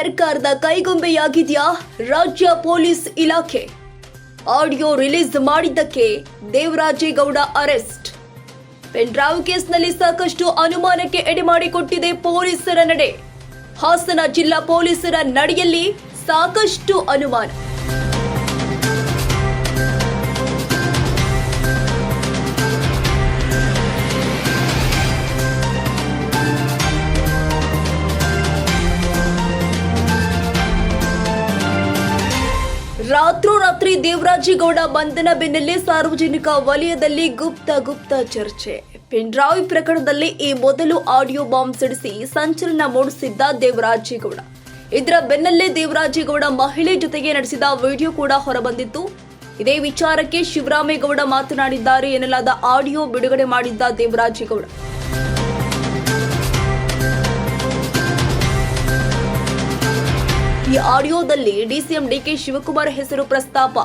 ಸರ್ಕಾರದ ಕೈಗೊಂಬೆಯಾಗಿದೆಯಾ ರಾಜ್ಯ ಪೊಲೀಸ್ ಇಲಾಖೆ? ಆಡಿಯೋ ರಿಲೀಸ್ ಮಾಡಿದ್ದಕ್ಕೆ ದೇವರಾಜೇಗೌಡ ಅರೆಸ್ಟ್. ಪೆನ್ಡ್ರೈವ್ ಕೇಸ್ನಲ್ಲಿ ಸಾಕಷ್ಟು ಅನುಮಾನಕ್ಕೆ ಎಡೆಮಾಡಿಕೊಟ್ಟಿದೆ ಪೊಲೀಸರ ನಡೆ. ಹಾಸನ ಜಿಲ್ಲಾ ಪೊಲೀಸರ ನಡೆಯಲ್ಲಿ ಸಾಕಷ್ಟು ಅನುಮಾನ. ರಾತ್ರೋರಾತ್ರಿ ದೇವರಾಜೇಗೌಡ ಬಂಧನ ಬೆನ್ನಲ್ಲೇ ಸಾರ್ವಜನಿಕ ವಲಯದಲ್ಲಿ ಗುಪ್ತ ಗುಪ್ತ ಚರ್ಚೆ. ಪಿಂಡ್ರಾವಿ ಪ್ರಕರಣದಲ್ಲಿ ಈ ಮೊದಲು ಆಡಿಯೋ ಬಾಂಬ್ ಸಿಡಿಸಿ ಸಂಚಲನ ಮೂಡಿಸಿದ್ದ ದೇವರಾಜೇಗೌಡ ಇದರ ಬೆನ್ನಲ್ಲೇ ದೇವರಾಜೇಗೌಡ ಮಹಿಳೆ ಜೊತೆಗೆ ನಡೆಸಿದ ವಿಡಿಯೋ ಕೂಡ ಹೊರಬಂದಿತ್ತು. ಇದೇ ವಿಚಾರಕ್ಕೆ ಶಿವರಾಮೇಗೌಡ ಮಾತನಾಡಿದ್ದಾರೆ ಎನ್ನಲಾದ ಆಡಿಯೋ ಬಿಡುಗಡೆ ಮಾಡಿದ್ದ ದೇವರಾಜೇಗೌಡ ಈ ಆಡಿಯೋದಲ್ಲಿ ಡಿಸಿಎಂ ಡಿಕೆ ಶಿವಕುಮಾರ್ ಹೆಸರು ಪ್ರಸ್ತಾಪ.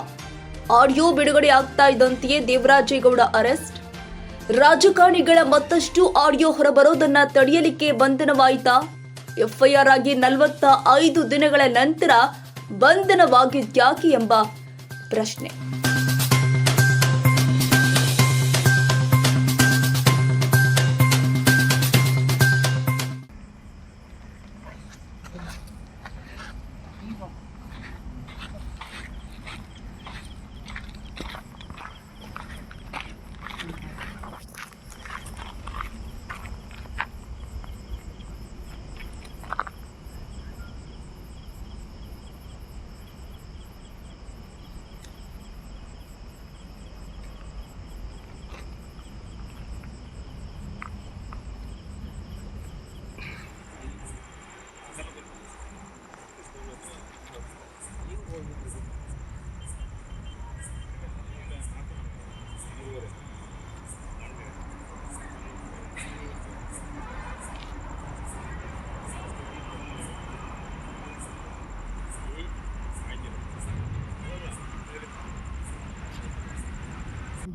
ಆಡಿಯೋ ಬಿಡುಗಡೆ ಆಗ್ತಾ ಇದ್ದಂತೆಯೇ ದೇವರಾಜೇಗೌಡ ಅರೆಸ್ಟ್. ರಾಜಕಾರಣಿಗಳ ಮತ್ತಷ್ಟು ಆಡಿಯೋ ಹೊರಬರೋದನ್ನ ತಡೆಯಲಿಕ್ಕೆ ಬಂಧನವಾಯಿತಾ. ಎಫ್ಐಆರ್ ಆಗಿ ನಲವತ್ತ ಐದು ದಿನಗಳ ನಂತರ ಬಂಧನವಾಗಿದ್ಯಾಕೆ ಎಂಬ ಪ್ರಶ್ನೆ. 2번.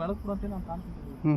ಬೆಳಕು ಅಂತ ನಾನು ಕಾಣ್ತಿದ್ದೀನಿ. ಹ್ಞೂ